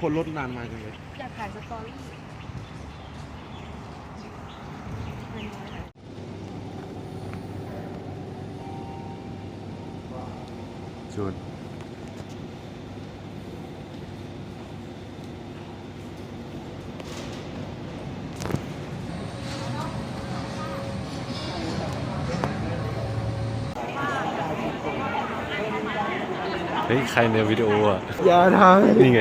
คนรถนานมาจังเลยอยากถ่ายสตอรี่จูน เฮ้ย ใครในวิดีโออะ อย่าทางนี่ไง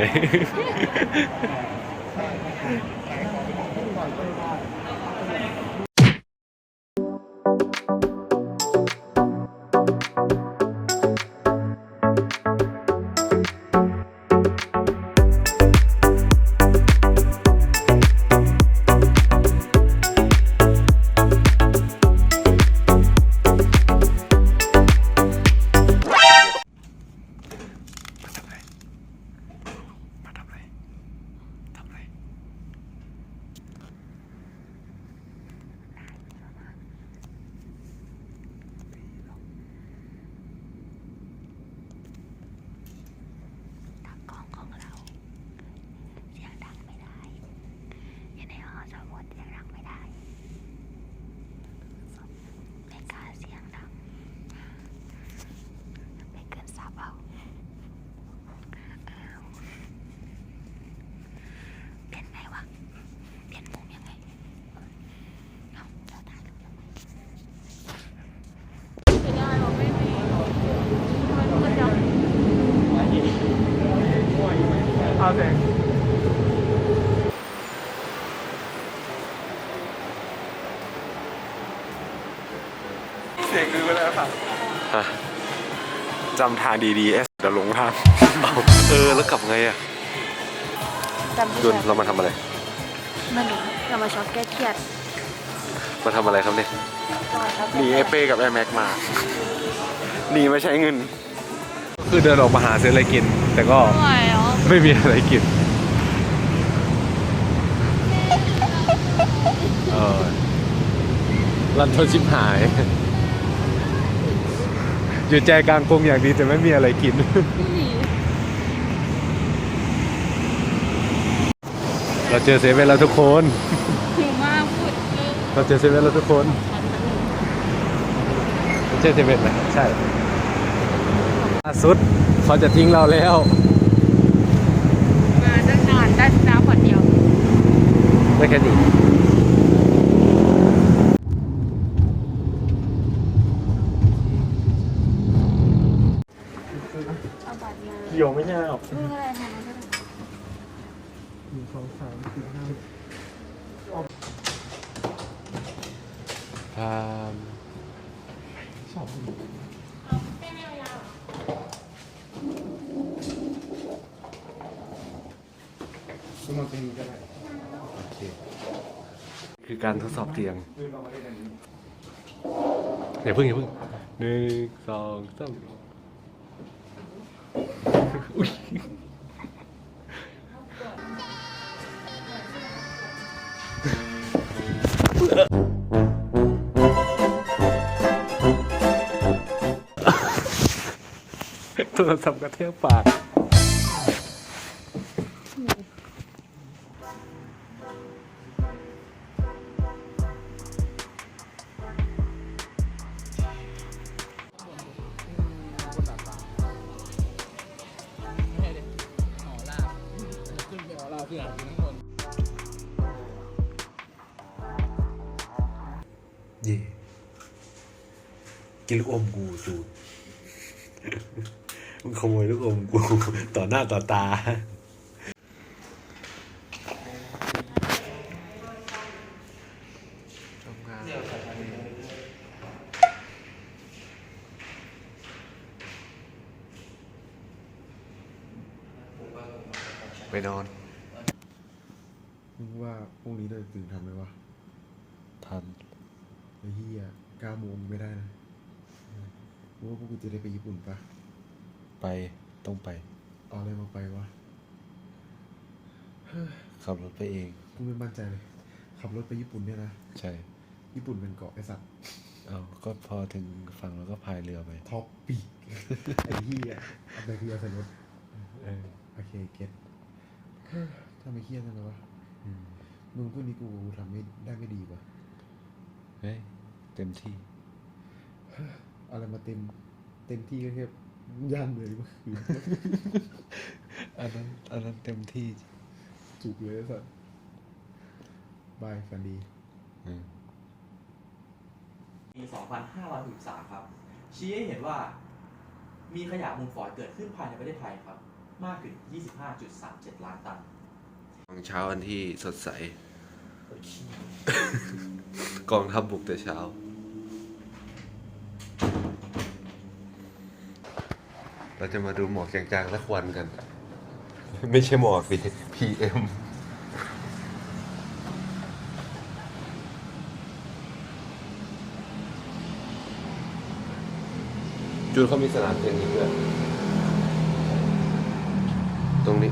เอาแสงเสียงคือไปแล้วค่ะฮะจำทางดีๆเอสเดี๋ยวหลงทางเอาเออ แล้วกลับไงอะจำจุที่นเรามาทำอะไรมันหนูเรามาช็อปแก้เครียดมาทำอะไรครับเนี่ย เรามาช็อปหนีไอเป้กับไอแม็กมาหนีมาใช้เงิน คือเดินออกมาหาซื้ออะไรกิน แต่ก็ ไม่ไหวเหรอ ไม่มีอะไรกินเออรันทนชิบหาย อยู่ใจกลางกรุงอย่างดีแต่ไม่มีอะไรกิน เราเจอเซเว่นแล้วทุกคน หิวมากพูดเลยเราเจอเซเว่นแล้วทุกคนไม่ใช่เซเว่นนะใช่ล่าสุดเขาจะทิ้งเราแล้วมาตั้งนาน ได้น้ำขวดเดียวได้แค่นี้เอาบัตรมาเกี่ยวไม่ใช่หรอกเรื่องอะไรคะน้องหนึ่งสองสามสี่ห้าพามสอง มันเป็นก็ได้โอเคคือการทดสอบเตียงอย่าเพิ่งอย่าเพิ่งหนึ่งสองสามอุ๊ยโทรศัพท์กระเทกปาก เย่กินลูกอมกูจูนมึงขโมยลูกอมกู ต่อหน้าต่อตา ไปนอน มึงว่าพรุ่งนี้เราจะตื่นทำไหมวะทันไอ้เหี้ยเก้าโมงไม่ได้นะมึงว่าพวกกูจะได้ไปญี่ปุ่นปะไปต้องไป เอาอะไรมาไปวะขับรถไปเองกูไม่มั่นใจเลย ขับรถไปญี่ปุ่นเนี่ยนะ ใช่ ญี่ปุ่นเป็นเกาะไอสัตว์เอาก็พอถึงฝั่งแล้วก็พายเรือไป ท็อปปีกไอ้เหี้ยเอาไปคือเอาใส่รถเออโอเคเก็ตทำไมเครียดจังเลยวะ อืมมึงพวกนี้กูทำไม่ได้ไม่ดีวะเฮ้ยเต็มที่ อะไรมาเต็ม เต็มที่ก็แค่ย่างเลยเมื่อคืนอันนั้นอันนั้นเต็มที่จุกเลยสัสบายฟันดีอืมปี 2563 ครับ ชี้ให้เห็นว่า มีขยะมูลฝอยเกิดขึ้นภายในประเทศไทยครับ มากถึง 25.37 ล้านตัน ของเช้าอันที่สดใส กองทัพบุกแต่เช้า เราจะมาดูหมอกจางๆสักวันกัน ไม่ใช่หมอกสิ PM จูนเขามีสนามเทนนิสด้วยตรงนี้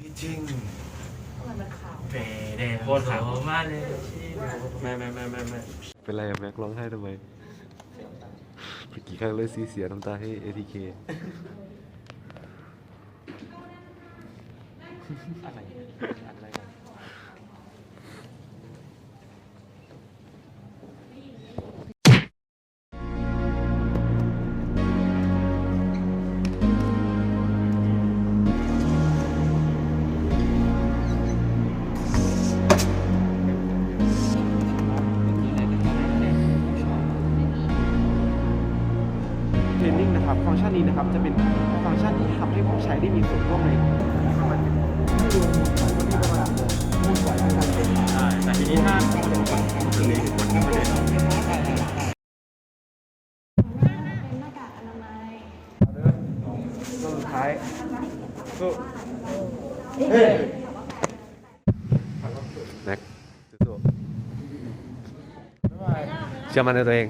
พี่จริง เดโคตรขาวมาก เลยไม่ไม่ไม่ไม่ไม่เป็นไรอะแม็กร้องไห้ทำไมเมื่อกี้ครั้งเลยซีเสียน้ำตาให้ ATK อะไรอะไร สุดท้ายสู้แม็กสู้ๆเชื่อมันในตัวเอง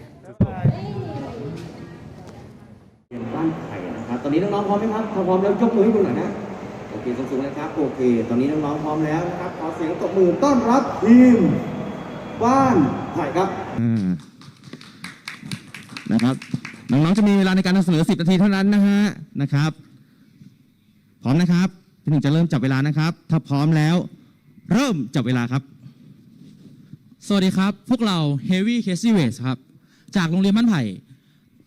บ้านไผ่นะครับ ตอนนี้น้องๆพร้อมไหมครับถ้าพร้อมแล้วยกมือให้ดูหน่อยนะ โอเคสูงๆนะครับ โอเค ตอนนี้น้องๆพร้อมแล้วนะครับ ขอเสียงตบมือต้อนรับทีมบ้านไผ่ครับ อืม นะครับ น้องๆจะมีเวลาในการนำเสนอ 10 นาทีเท่านั้นนะฮะ นะครับพ ร้อมนะครับพี่หนึ่งจะเริ่มจับเวลานะครับ ถ้าพร้อมแล้ว เริ่มจับเวลาครับ สวัสดีครับ พวกเรา Heavy Casey w a s t ครับ จากโรงเรียนบ้านไผ่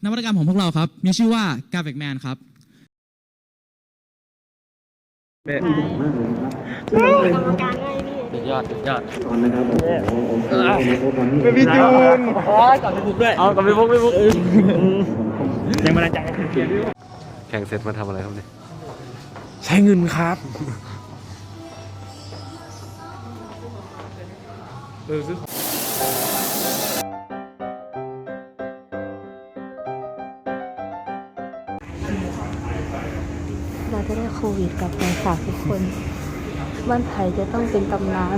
นวัตกรรมของพวกเราครับ มีชื่อว่า g a v e c Man ครับยอดยอดตอนนะครับโอ้โหโอเคโอ้โหตอนนี้พี่จูนก่อนไปบุกด้วยเอาก่อนไปบุกไปบุกยังมาใจแข่งเสร็จมาทำอะไรครับเนี่ย ใช้เงินครับเราจะได้โควิดกลับไปฝากทุกคน บ้านไผ่จะต้องเป็นตำนาน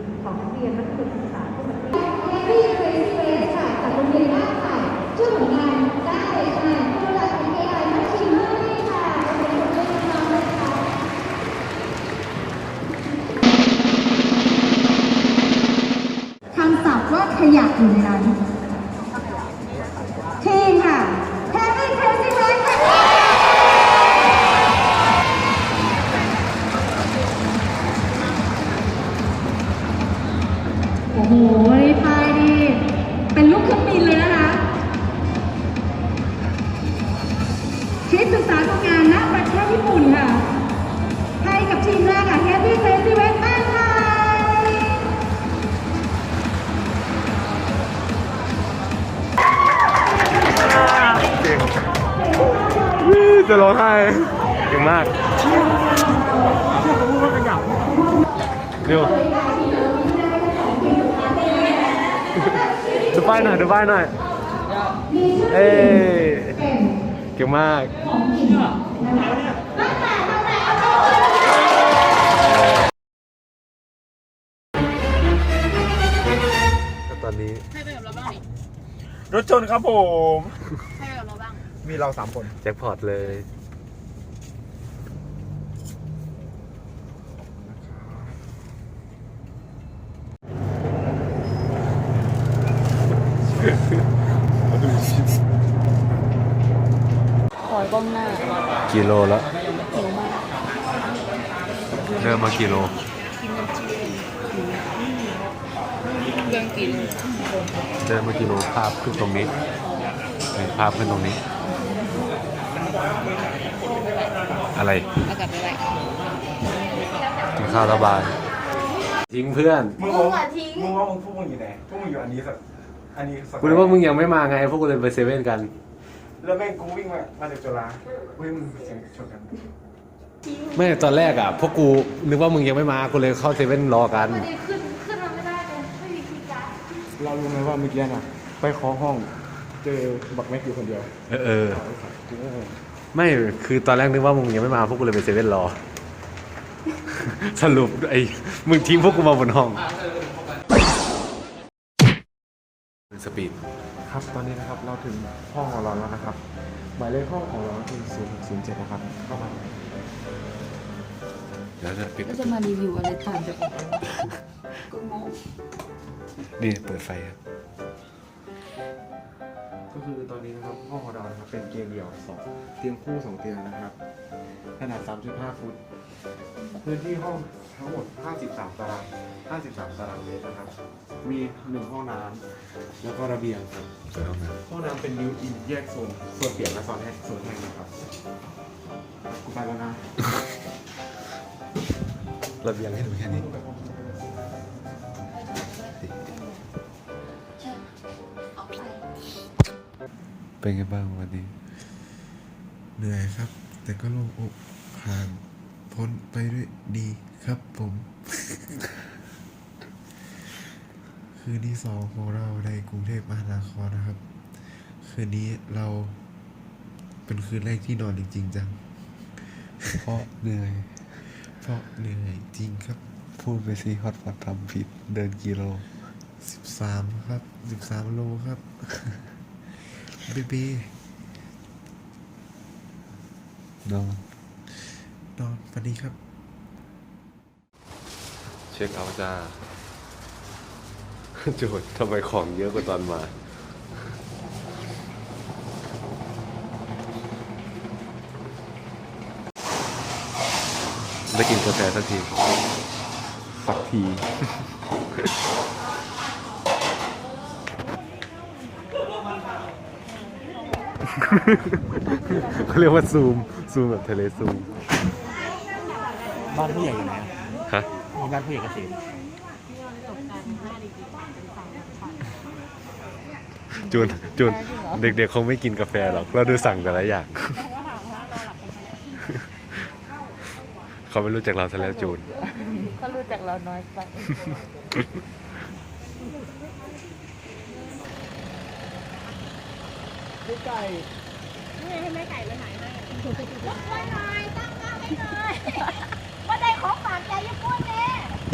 โอ้โหพายดีเป็นลูกเครื่องบินเลยนะคะทริปศึกษาทำงานณประเทศญี่ปุ่นค่ะให้กับทีมแรกค่ะ Heavy Crazy Man บ้านไทยจะร้องไห้เก่งมากเร็ว ดูป้ายหน่อยดูป้ายหน่อย เอ้ยเก่งมากตอนนี้ราบ้านี่รถชนครับผม ใครกับเราบ้าง มีเราสามคน แจ็คพอตเลย ขอยก้มหน้ากิโลแล้วหิวมากเดินมากี่โลเรื่องกินเดินมากี่โลภาพขึ้นตรงนี้นี่ภาพขึ้นตรงนี้ อะไรอากาศเป็นไรกินข้าวระบายทิ้งเพื่อนมึงว่ามึงว่ามึงพวกมึงอยู่ไหนพวกมึงอยู่อันนี้สักอันนี้สักกูนึกว่ามึงยังไม่มาไงพวกกูเลยไปเซเว่นกัน แล้วแม่งกูวิ่งมามาจากจุฬาเฮ้ยมึงเสียงชนกันไม่ตอนแรกอะพวกกูนึกว่ามึงยังไม่มากูเลยเข้าเซเว่นรอกันขึ้นขึ้นมาไม่ได้เลยไม่มีคีย์การ์ดเรารู้ไหมว่าเมื่อกี้น่ะ ไปเคาะห้อง เจอบักแม็กอยู่คนเดียวเออเออไม่คือตอนแรกนึกว่ามึงยังไม่มาพวกกูเลยไปเซเว่นรอ สรุปไอ้มึงทิ้งพวกกูมาบนห้อง สปีดครับตอนนี้นะครับเราถึงห้องของเราแล้วนะครับ หมายเลขห้องของเราคือศูนย์ศูนย์เจ็ดนะครับเข้ามาเดี๋ยวจะปิดก็จะมารีวิวอะไรต่างจากกูงงนี่เปิดไฟครับก็คือตอนนี้นะครับห้องของเรานะครับเป็นเตียงเดี่ยวสองเตียงคู่สองเตียงนะครับ ขนาด 3.5 ฟุต พื้นที่ห้องทั้งหมด 53 ตาราง 53 ตารางเมตรนะครับ มีหนึ่งห้องน้ำแล้วก็ระเบียงครับเปิดห้องน้ห้องน้ำเป็นดิวอินแยกโซนส่วนเปียกและโซนแห้งโซนแห้งนะครับ กูไปแล้วนะำระเบียงให้ดูแค่นี้เป็นไงบ้างวันนี้ เหนื่อยครับ แต่ก็โล่งอกผ่าน พ้นไปด้วยดีครับผม คืนที่สองของเราในกรุงเทพมหานครนะครับ คืนนี้เราเป็นคืนแรกที่นอนจริงๆจัง เพราะเหนื่อย เพราะเหนื่อยจริงครับ พูดไปสิฮอตพอตทำผิด เดินกิโลสิบสามครับสิบสามโลครับเบบีนอน นอนฝันดีครับ เช็คเอาท์จ้า โจทย์ทำไมของเยอะกว่าตอนมา ได้กินกาแฟสักที สักที เขาเรียกว่าซูม ซูมแบบเทเลซูม บ้านผู้ใหญ่อยู่ไหนฮะ มีบ้านผู้ใหญ่เกษตรจูนจูนเด็กๆคงไม่กินกาแฟหรอก เราดูสั่งแต่ละอย่าง เขาไม่รู้จักเราซะแล้วจูน ก็รู้จักเราน้อยไป ให้แม่ไก่ไปไหนแม่รบกวนหน่อยตั้งหน้าให้หน่อย